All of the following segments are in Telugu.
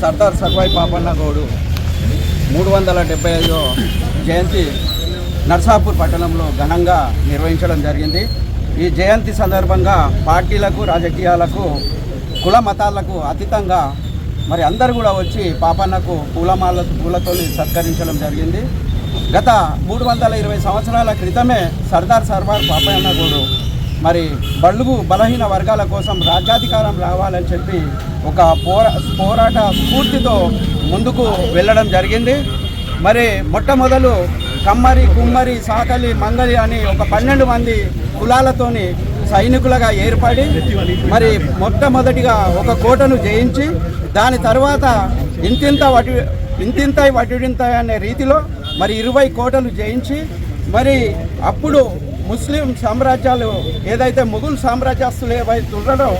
సర్దార్ సర్వాయి పాపన్న గౌడు మూడు వందల డెబ్బై ఐదో జయంతి నర్సాపూర్ పట్టణంలో ఘనంగా నిర్వహించడం జరిగింది. ఈ జయంతి సందర్భంగా పార్టీలకు రాజకీయాలకు కుల మతాలకు అతీతంగా మరి అందరు కూడా వచ్చి పాపన్నకు పూలమాల పూలతో సత్కరించడం జరిగింది. గత మూడు వందల ఇరవై సంవత్సరాల క్రితమే సర్దార్ సర్వార్ పాపన్న గౌడు మరి బళ్ళు బలహీన వర్గాల కోసం రాజ్యాధికారం రావాలని చెప్పి ఒక పోరా పోరాట స్ఫూర్తితో ముందుకు వెళ్ళడం జరిగింది. మరి మొట్టమొదలు కమ్మరి కుమ్మరి సాకలి మంగలి అని ఒక పన్నెండు మంది కులాలతోని సైనికులుగా ఏర్పడి మరి మొట్టమొదటిగా ఒక కోటను జయించి దాని తర్వాత ఇంతింత వటి ఇంతింత వటిడింత అనే రీతిలో మరి ఇరవై కోటలు జయించి మరి అప్పుడు ముస్లిం సామ్రాజ్యాలు ఏదైతే ముగుల్ సామ్రాజ్యస్తులు ఏవైతే ఉండడం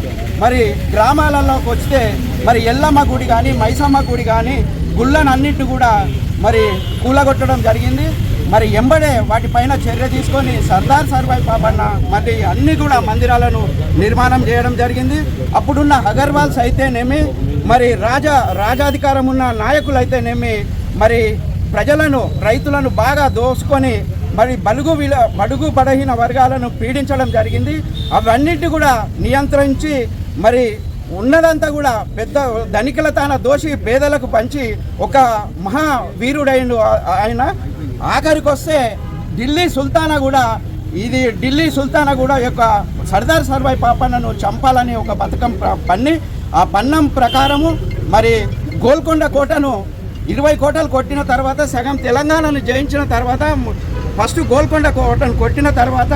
మరి గ్రామాలలోకి వస్తే మరి ఎల్లమ్మ గుడి కానీ మైసమ్మ గుడి కానీ గుళ్ళనన్నింటినీ కూడా మరి కూలగొట్టడం జరిగింది. మరి ఎంబడే వాటిపైన చర్య తీసుకొని సర్దార్ సర్వాయి పాపన్న మరి అన్ని కూడా మందిరాలను నిర్మాణం చేయడం జరిగింది. అప్పుడున్న అగర్వాల్స్ అయితేనేమి మరి రాజా రాజాధికారం ఉన్న నాయకులు అయితేనేమి మరి ప్రజలను రైతులను బాగా దోసుకొని మరి బలుగు విల బడుగు బడహీన వర్గాలను పీడించడం జరిగింది. అవన్నిటి కూడా నియంత్రించి మరి ఉన్నదంతా కూడా పెద్ద ధనికుల తాన దోషి పేదలకు పంచి ఒక మహా వీరుడైన ఆయన. ఆఖరికి వస్తే ఢిల్లీ సుల్తానా కూడా ఇది ఢిల్లీ సుల్తానా కూడా యొక్క సర్దార్ సర్వాయి పాపన్నను చంపాలని ఒక పథకం పన్ని. ఆ పన్నం ప్రకారము మరి గోల్కొండ కోటను ఇరవై కోటలు కొట్టిన తర్వాత సగం తెలంగాణను జయించిన తర్వాత ఫస్ట్ గోల్కొండ కోటను కొట్టిన తర్వాత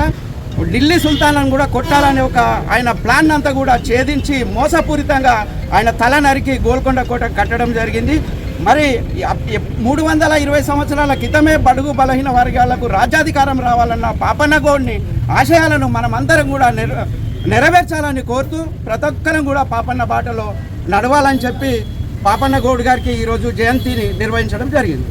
ఢిల్లీ సుల్తాన్లను కూడా కొట్టాలనే ఒక ఆయన ప్లాన్ అంతా కూడా ఛేదించి మోసపూరితంగా ఆయన తల నరికి గోల్కొండ కోట కట్టడం జరిగింది. మరి మూడు వందల ఇరవై సంవత్సరాల క్రితమే బడుగు బలహీన వర్గాలకు రాజ్యాధికారం రావాలన్న పాపన్న గౌడ్ని ఆశయాలను మనమందరం కూడా నెర నెరవేర్చాలని కోరుతూ ప్రతి ఒక్కరం కూడా పాపన్న బాటలో నడవాలని చెప్పి పాపన్న గౌడ్ గారికి ఈరోజు జయంతిని నిర్వహించడం జరిగింది.